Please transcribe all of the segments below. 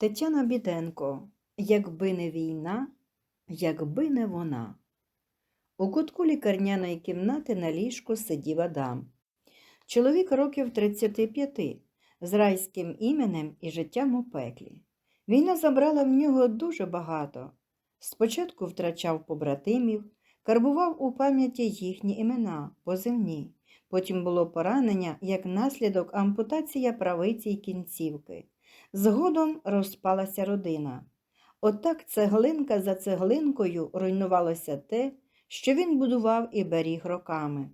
Тетяна Біденко, якби не війна, якби не вона. У кутку лікарняної кімнати на ліжку сидів Адам. Чоловік років 35, з райським іменем і життям у пеклі. Війна забрала в нього дуже багато. Спочатку втрачав побратимів, карбував у пам'яті їхні імена, позивні. Потім було поранення як наслідок ампутація правиці й кінцівки. Згодом розпалася родина. Отак цеглинка за цеглинкою руйнувалося те, що він будував і беріг роками.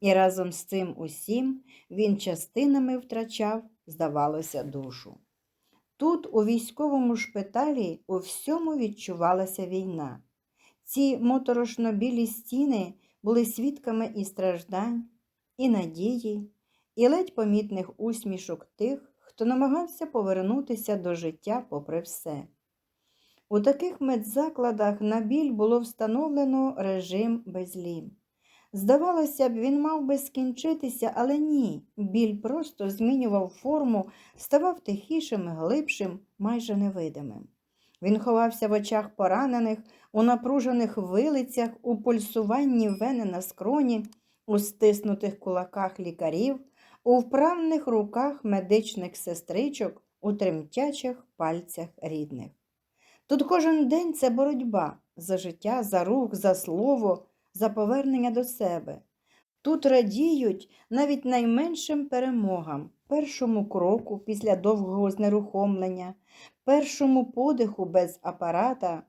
І разом з цим усім він частинами втрачав, здавалося, душу. Тут, у військовому шпиталі, у всьому відчувалася війна. Ці моторошно білі стіни були свідками і страждань, і надії, і ледь помітних усмішок тих, хто намагався повернутися до життя попри все. У таких медзакладах на біль було встановлено режим безлім. Здавалося б, він мав би скінчитися, але ні. Біль просто змінював форму, ставав тихішим, глибшим, майже невидимим. Він ховався в очах поранених, у напружених вилицях, у пульсуванні вени на скроні, у стиснутих кулаках лікарів, у вправних руках медичних сестричок, у тремтячих пальцях рідних. Тут кожен день це боротьба за життя, за рух, за слово, за повернення до себе. Тут радіють навіть найменшим перемогам, першому кроку після довгого знерухомлення, першому подиху без апарата,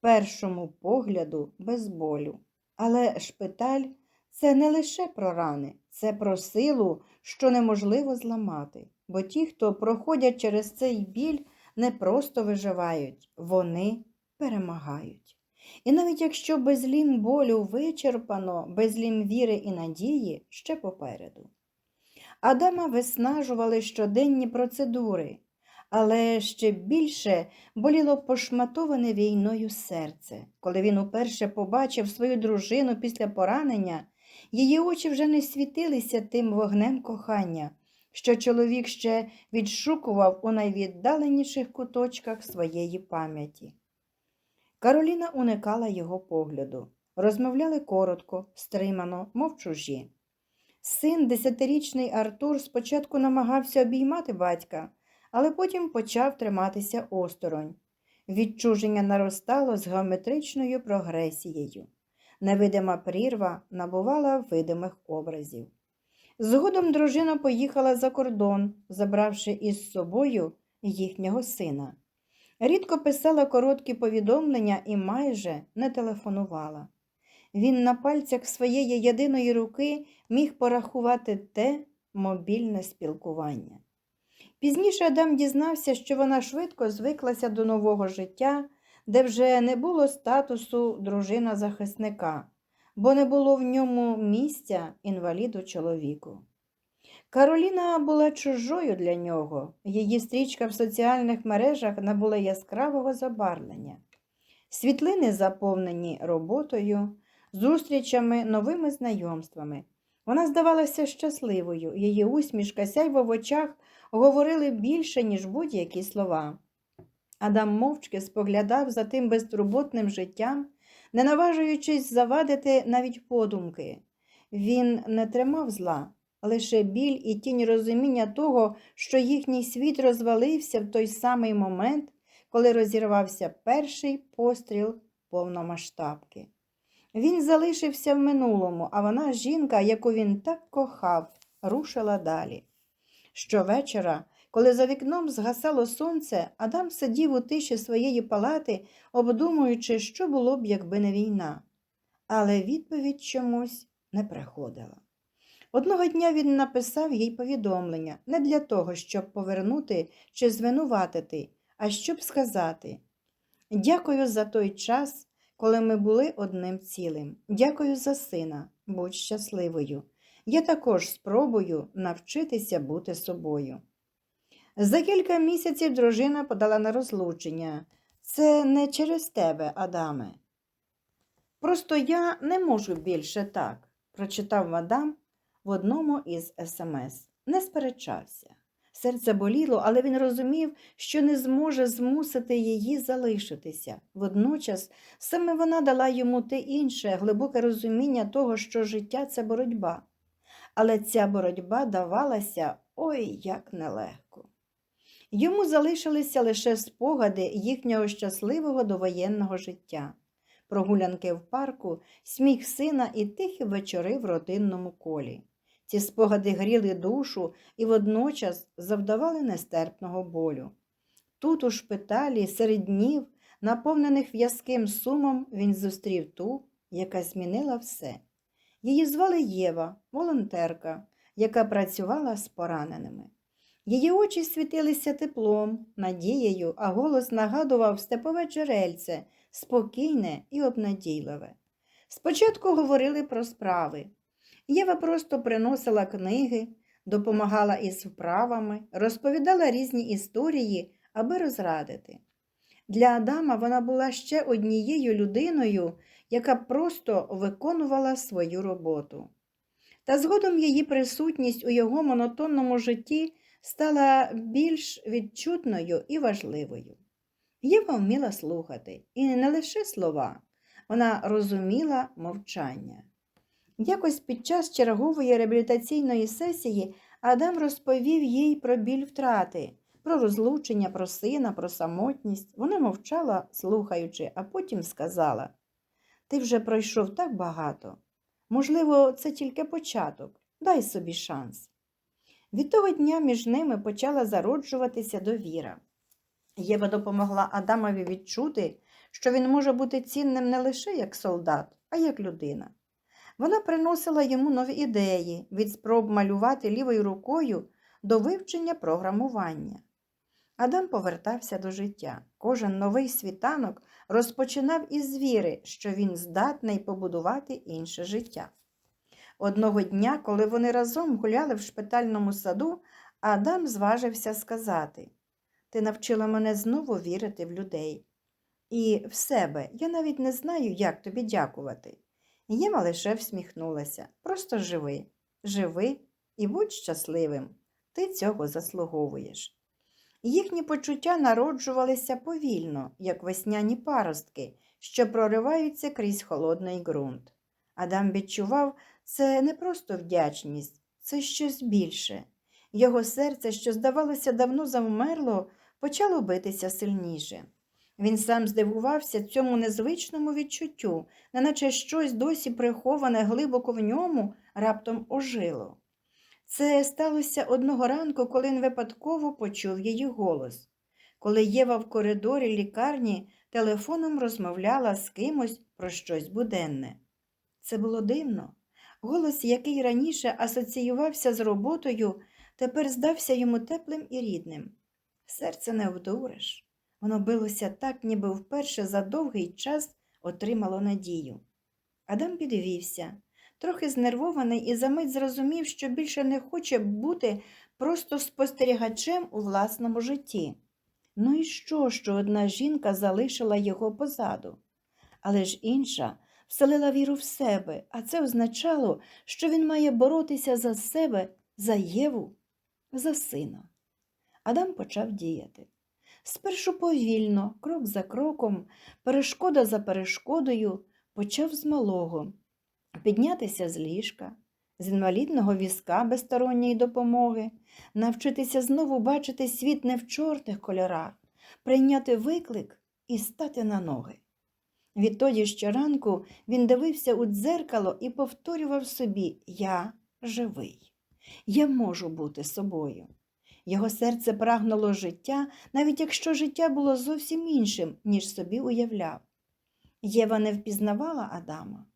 першому погляду без болю. Але шпиталь це не лише про рани, це про силу, що неможливо зламати. Бо ті, хто проходять через цей біль, не просто виживають, вони перемагають. І навіть якщо безлім болю вичерпано, безлім віри і надії ще попереду. Адама виснажували щоденні процедури, але ще більше боліло пошматоване війною серце. Коли він уперше побачив свою дружину після поранення, її очі вже не світилися тим вогнем кохання що чоловік ще відшукував у найвіддаленіших куточках своєї пам'яті. Кароліна уникала його погляду. Розмовляли коротко, стримано, мов чужі. Син, десятирічний Артур, спочатку намагався обіймати батька, але потім почав триматися осторонь. Відчуження наростало з геометричною прогресією. Невидима прірва набувала видимих образів. Згодом дружина поїхала за кордон, забравши із собою їхнього сина. Рідко писала короткі повідомлення і майже не телефонувала. Він на пальцях своєї єдиної руки міг порахувати те мобільне спілкування. Пізніше Адам дізнався, що вона швидко звиклася до нового життя, де вже не було статусу дружина захисника бо не було в ньому місця інваліду чоловіку. Кароліна була чужою для нього, її стрічка в соціальних мережах набула яскравого забарвлення. Світлини заповнені роботою, зустрічами, новими знайомствами. Вона здавалася щасливою, її усмішка, сяйво в очах говорили більше, ніж будь-які слова. Адам мовчки споглядав за тим безтурботним життям, не наважуючись завадити навіть подумки. Він не тримав зла, лише біль і тінь розуміння того, що їхній світ розвалився в той самий момент, коли розірвався перший постріл повномасштабки. Він залишився в минулому, а вона, жінка, яку він так кохав, рушила далі. Щовечора коли за вікном згасало сонце, Адам сидів у тиші своєї палати, обдумуючи, що було б, якби не війна. Але відповідь чомусь не приходила. Одного дня він написав їй повідомлення не для того, щоб повернути чи звинуватити, а щоб сказати Дякую за той час, коли ми були одним цілим. Дякую за сина, будь щасливою. Я також спробую навчитися бути собою. За кілька місяців дружина подала на розлучення. Це не через тебе, Адаме. Просто я не можу більше так, прочитав мадам в одному із смс. Не сперечався. Серце боліло, але він розумів, що не зможе змусити її залишитися. Водночас саме вона дала йому те інше, глибоке розуміння того, що життя це боротьба. Але ця боротьба давалася ой як нелегко. Йому залишилися лише спогади їхнього щасливого довоєнного життя, прогулянки в парку, сміх сина і тихі вечори в родинному колі. Ці спогади гріли душу і водночас завдавали нестерпного болю. Тут, у шпиталі, серед днів, наповнених в'язким сумом, він зустрів ту, яка змінила все. Її звали Єва, волонтерка, яка працювала з пораненими. Її очі світилися теплом, надією, а голос нагадував степове джерельце, спокійне і обнадійливе. Спочатку говорили про справи. Єва просто приносила книги, допомагала із вправами, розповідала різні історії, аби розрадити. Для Адама вона була ще однією людиною, яка просто виконувала свою роботу. Та згодом її присутність у його монотонному житті стала більш відчутною і важливою. Єва вміла слухати, і не лише слова, вона розуміла мовчання. Якось під час чергової реабілітаційної сесії Адам розповів їй про біль втрати, про розлучення, про сина, про самотність. Вона мовчала, слухаючи, а потім сказала Ти вже пройшов так багато. Можливо, це тільки початок. Дай собі шанс. Від того дня між ними почала зароджуватися довіра. Єва допомогла Адамові відчути, що він може бути цінним не лише як солдат, а як людина. Вона приносила йому нові ідеї від спроб малювати лівою рукою до вивчення програмування. Адам повертався до життя. Кожен новий світанок розпочинав із віри, що він здатний побудувати інше життя. Одного дня, коли вони разом гуляли в шпитальному саду, Адам зважився сказати Ти навчила мене знову вірити в людей. І в себе я навіть не знаю, як тобі дякувати. Єма лише всміхнулася. Просто живи, живи і будь щасливим. Ти цього заслуговуєш. Їхні почуття народжувалися повільно, як весняні паростки, що прориваються крізь холодний ґрунт. Адам відчував це не просто вдячність, це щось більше. Його серце, що, здавалося, давно завмерло, почало битися сильніше. Він сам здивувався цьому незвичному відчуттю, неначе щось досі приховане глибоко в ньому раптом ожило. Це сталося одного ранку, коли він випадково почув її голос. Коли Єва в коридорі лікарні телефоном розмовляла з кимось про щось буденне. Це було дивно. Голос, який раніше асоціювався з роботою, тепер здався йому теплим і рідним. Серце не вдуриш. Воно билося так, ніби вперше за довгий час отримало надію. Адам підвівся, трохи знервований і за мить зрозумів, що більше не хоче бути просто спостерігачем у власному житті. Ну і що, що одна жінка залишила його позаду? Але ж інша вселила віру в себе, а це означало, що він має боротися за себе, за Єву, за сина. Адам почав діяти. Спершу повільно, крок за кроком, перешкода за перешкодою, почав з малого піднятися з ліжка, з інвалідного візка без сторонньої допомоги, навчитися знову бачити світ не в чортих кольорах, прийняти виклик і стати на ноги. Відтоді щоранку він дивився у дзеркало і повторював собі Я живий, я можу бути собою. Його серце прагнуло життя, навіть якщо життя було зовсім іншим, ніж собі уявляв. Єва не впізнавала Адама.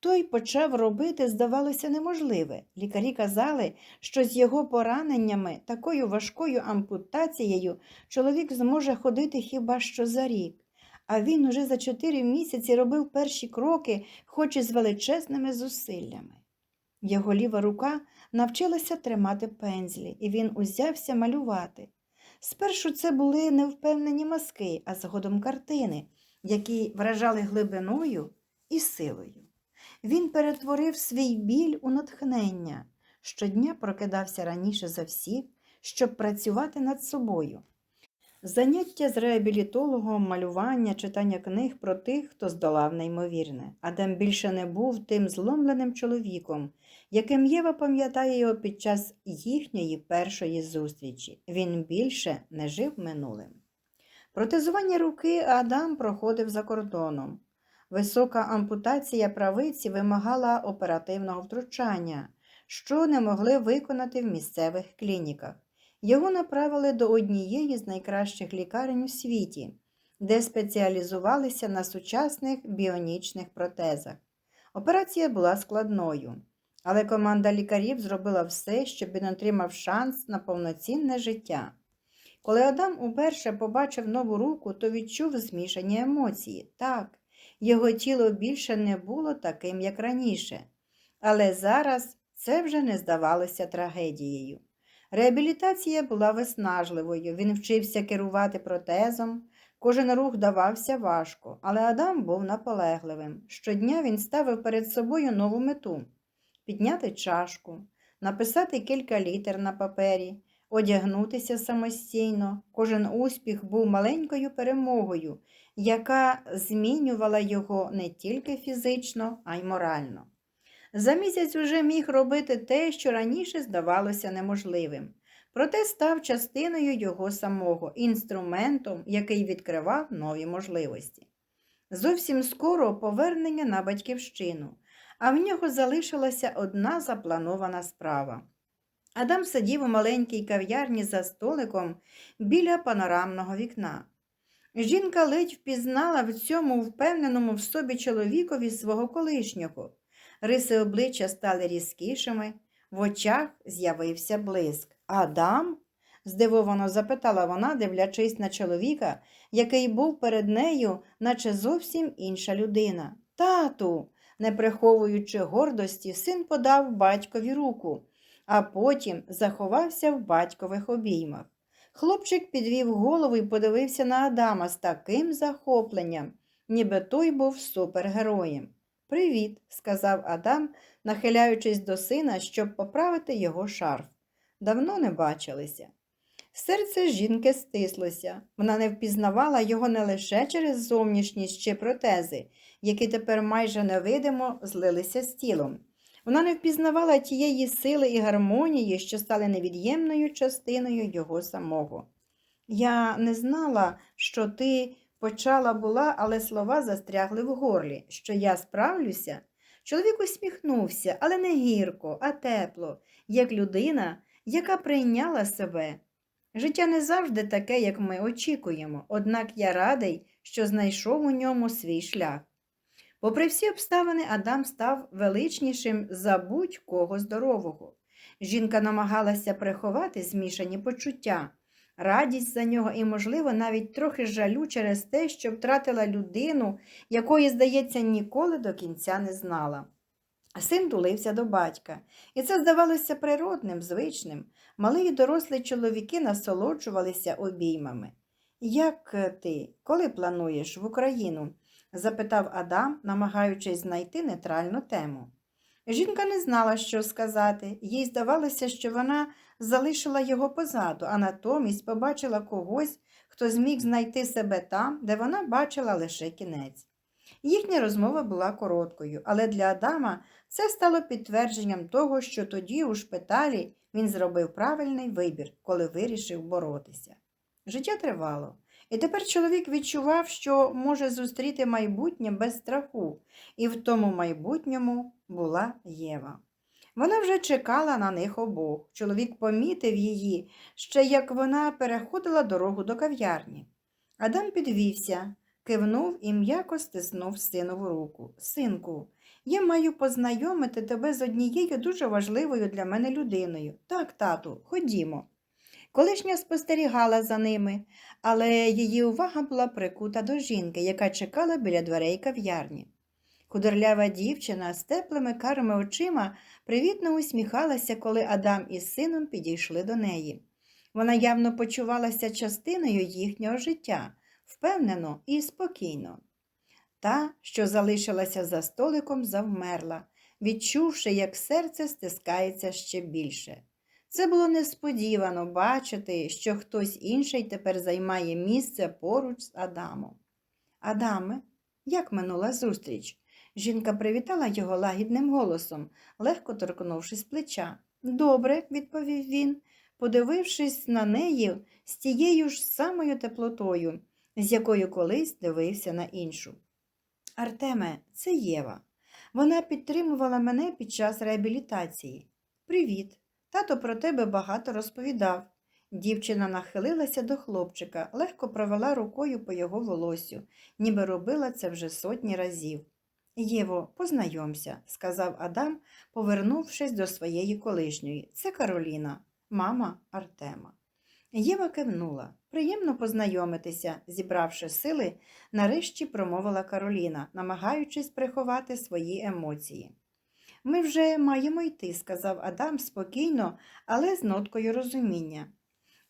Той почав робити, здавалося, неможливе. Лікарі казали, що з його пораненнями, такою важкою ампутацією, чоловік зможе ходити хіба що за рік. А він уже за чотири місяці робив перші кроки, хоч і з величезними зусиллями. Його ліва рука навчилася тримати пензлі, і він узявся малювати. Спершу це були невпевнені мазки, а згодом картини, які вражали глибиною і силою. Він перетворив свій біль у натхнення. Щодня прокидався раніше за всіх, щоб працювати над собою. Заняття з реабілітологом, малювання, читання книг про тих, хто здолав неймовірне. Адам більше не був тим зломленим чоловіком, яким Єва пам'ятає його під час їхньої першої зустрічі. Він більше не жив минулим. Протезування руки Адам проходив за кордоном. Висока ампутація правиці вимагала оперативного втручання, що не могли виконати в місцевих клініках. Його направили до однієї з найкращих лікарень у світі, де спеціалізувалися на сучасних біонічних протезах. Операція була складною, але команда лікарів зробила все, щоб він отримав шанс на повноцінне життя. Коли Адам уперше побачив нову руку, то відчув змішані емоції. Так, його тіло більше не було таким, як раніше. Але зараз це вже не здавалося трагедією. Реабілітація була виснажливою, він вчився керувати протезом, кожен рух давався важко, але Адам був наполегливим. Щодня він ставив перед собою нову мету підняти чашку, написати кілька літер на папері, одягнутися самостійно. Кожен успіх був маленькою перемогою, яка змінювала його не тільки фізично, а й морально. За місяць уже міг робити те, що раніше здавалося неможливим. Проте став частиною його самого, інструментом, який відкривав нові можливості. Зовсім скоро повернення на батьківщину, а в нього залишилася одна запланована справа. Адам сидів у маленькій кав'ярні за столиком біля панорамного вікна. Жінка ледь впізнала в цьому впевненому в собі чоловікові свого колишнього. Риси обличчя стали різкішими, в очах з'явився блиск. Адам? здивовано запитала вона, дивлячись на чоловіка, який був перед нею, наче зовсім інша людина. Тату, не приховуючи гордості, син подав батькові руку, а потім заховався в батькових обіймах. Хлопчик підвів голову і подивився на Адама з таким захопленням, ніби той був супергероєм. Привіт, сказав Адам, нахиляючись до сина, щоб поправити його шарф. Давно не бачилися. Серце жінки стислося. Вона не впізнавала його не лише через зовнішність чи протези, які тепер майже невидимо злилися з тілом. Вона не впізнавала тієї сили і гармонії, що стали невід'ємною частиною його самого. Я не знала, що ти почала була, але слова застрягли в горлі, що я справлюся. Чоловік усміхнувся, але не гірко, а тепло, як людина, яка прийняла себе. Життя не завжди таке, як ми очікуємо, однак я радий, що знайшов у ньому свій шлях. Попри всі обставини, Адам став величнішим за будь-кого здорового. Жінка намагалася приховати змішані почуття, радість за нього і, можливо, навіть трохи жалю через те, що втратила людину, якої, здається, ніколи до кінця не знала. Син тулився до батька, і це здавалося природним, звичним. Мали й дорослі чоловіки насолоджувалися обіймами. Як ти, коли плануєш в Україну? запитав Адам, намагаючись знайти нейтральну тему. Жінка не знала, що сказати, їй здавалося, що вона залишила його позаду, а натомість побачила когось, хто зміг знайти себе там, де вона бачила лише кінець. Їхня розмова була короткою, але для Адама це стало підтвердженням того, що тоді у шпиталі він зробив правильний вибір, коли вирішив боротися. Життя тривало, і тепер чоловік відчував, що може зустріти майбутнє без страху, і в тому майбутньому була Єва. Вона вже чекала на них обох. Чоловік помітив її, ще як вона переходила дорогу до кав'ярні. Адам підвівся, кивнув і м'яко стиснув синову руку. Синку, я маю познайомити тебе з однією дуже важливою для мене людиною. Так, тату, ходімо. Колишня спостерігала за ними, але її увага була прикута до жінки, яка чекала біля дверей кав'ярні. Худорлява дівчина з теплими карими очима привітно усміхалася, коли Адам із сином підійшли до неї. Вона явно почувалася частиною їхнього життя, впевнено і спокійно. Та, що залишилася за столиком, завмерла, відчувши, як серце стискається ще більше. Це було несподівано бачити, що хтось інший тепер займає місце поруч з Адамом. Адаме, як минула зустріч? Жінка привітала його лагідним голосом, легко торкнувшись плеча. Добре, відповів він, подивившись на неї з тією ж самою теплотою, з якою колись дивився на іншу. Артеме, це Єва. Вона підтримувала мене під час реабілітації. Привіт. Тато про тебе багато розповідав. Дівчина нахилилася до хлопчика, легко провела рукою по його волосю, ніби робила це вже сотні разів. Єво, познайомся, сказав Адам, повернувшись до своєї колишньої. Це Кароліна, мама Артема. Єва кивнула. Приємно познайомитися, зібравши сили, нарешті промовила Кароліна, намагаючись приховати свої емоції. Ми вже маємо йти, сказав Адам спокійно, але з ноткою розуміння.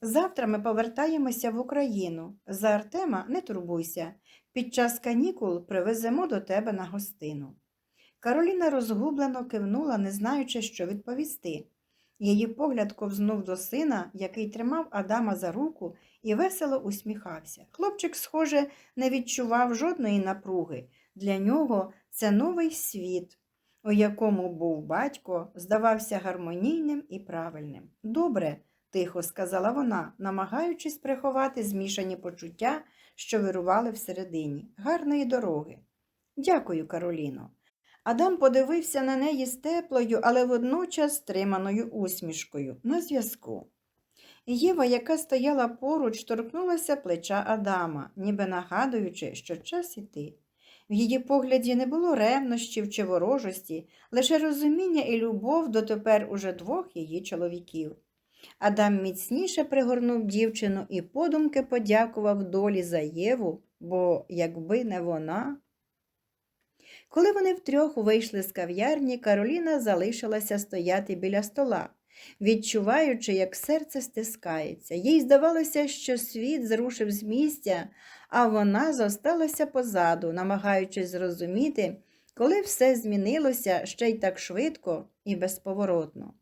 Завтра ми повертаємося в Україну. За Артема не турбуйся. Під час канікул привеземо до тебе на гостину. Кароліна розгублено кивнула, не знаючи, що відповісти. Її погляд ковзнув до сина, який тримав Адама за руку і весело усміхався. Хлопчик, схоже, не відчував жодної напруги. Для нього це новий світ, у якому був батько, здавався гармонійним і правильним. Добре, тихо сказала вона, намагаючись приховати змішані почуття, що вирували всередині. Гарної дороги. Дякую, Кароліно. Адам подивився на неї з теплою, але водночас стриманою усмішкою на зв'язку. Єва, яка стояла поруч, торкнулася плеча Адама, ніби нагадуючи, що час іти. В її погляді не було ревнощів чи ворожості, лише розуміння і любов до тепер уже двох її чоловіків. Адам міцніше пригорнув дівчину і подумки подякував долі за Єву, бо якби не вона. Коли вони втрьох вийшли з кав'ярні, Кароліна залишилася стояти біля стола, відчуваючи, як серце стискається. Їй здавалося, що світ зрушив з місця, а вона зосталася позаду, намагаючись зрозуміти, коли все змінилося ще й так швидко і безповоротно.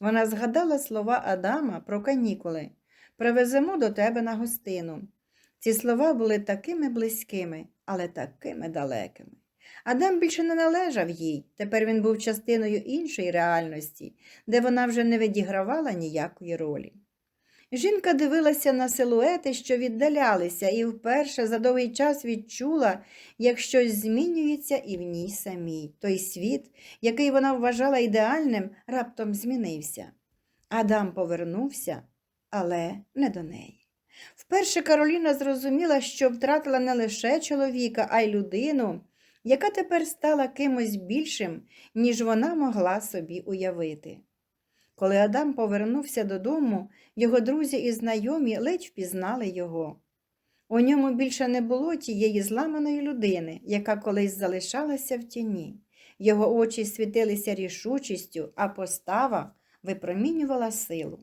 Вона згадала слова Адама про канікули привеземо до тебе на гостину. Ці слова були такими близькими, але такими далекими. Адам більше не належав їй, тепер він був частиною іншої реальності, де вона вже не відігравала ніякої ролі. Жінка дивилася на силуети, що віддалялися, і вперше за довгий час відчула, як щось змінюється і в ній самій. Той світ, який вона вважала ідеальним, раптом змінився. Адам повернувся, але не до неї. Вперше Кароліна зрозуміла, що втратила не лише чоловіка, а й людину, яка тепер стала кимось більшим, ніж вона могла собі уявити. Коли Адам повернувся додому, його друзі і знайомі ледь впізнали його. У ньому більше не було тієї зламаної людини, яка колись залишалася в тіні. Його очі світилися рішучістю, а постава випромінювала силу.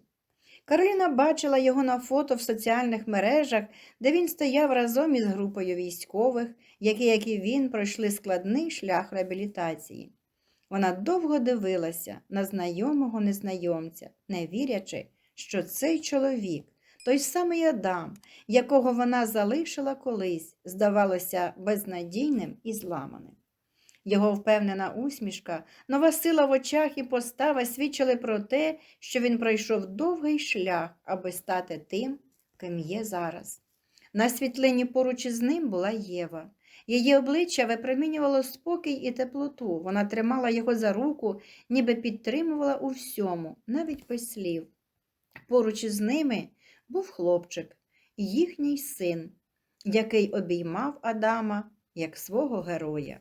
Кароліна бачила його на фото в соціальних мережах, де він стояв разом із групою військових, які, як і він, пройшли складний шлях реабілітації. Вона довго дивилася на знайомого незнайомця, не вірячи, що цей чоловік, той самий Адам, якого вона залишила колись, здавалося безнадійним і зламаним. Його впевнена усмішка, нова сила в очах і постава свідчили про те, що він пройшов довгий шлях, аби стати тим, ким є зараз. На світлині поруч із ним була Єва. Її обличчя випромінювало спокій і теплоту. Вона тримала його за руку, ніби підтримувала у всьому, навіть без слів. Поруч із ними був хлопчик, їхній син, який обіймав Адама як свого героя.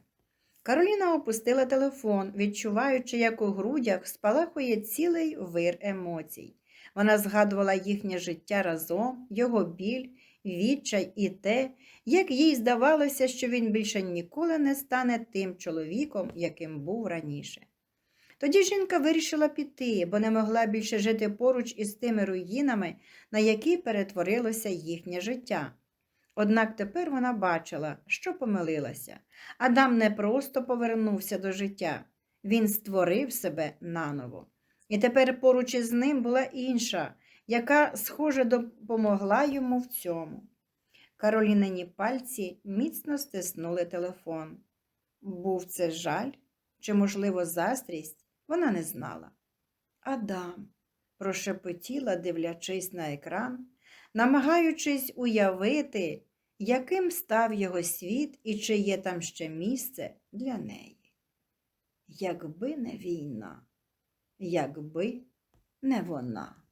Кароліна опустила телефон, відчуваючи, як у грудях спалахує цілий вир емоцій. Вона згадувала їхнє життя разом, його біль, відчай і те, як їй здавалося, що він більше ніколи не стане тим чоловіком, яким був раніше. Тоді жінка вирішила піти, бо не могла більше жити поруч із тими руїнами, на які перетворилося їхнє життя. Однак тепер вона бачила, що помилилася. Адам не просто повернувся до життя, він створив себе наново. І тепер поруч із ним була інша, яка, схоже, допомогла йому в цьому. Каролінині пальці міцно стиснули телефон. Був це жаль чи, можливо, заздрість, вона не знала. Адам, прошепотіла, дивлячись на екран, намагаючись уявити, яким став його світ і чи є там ще місце для неї. Якби не війна, якби не вона.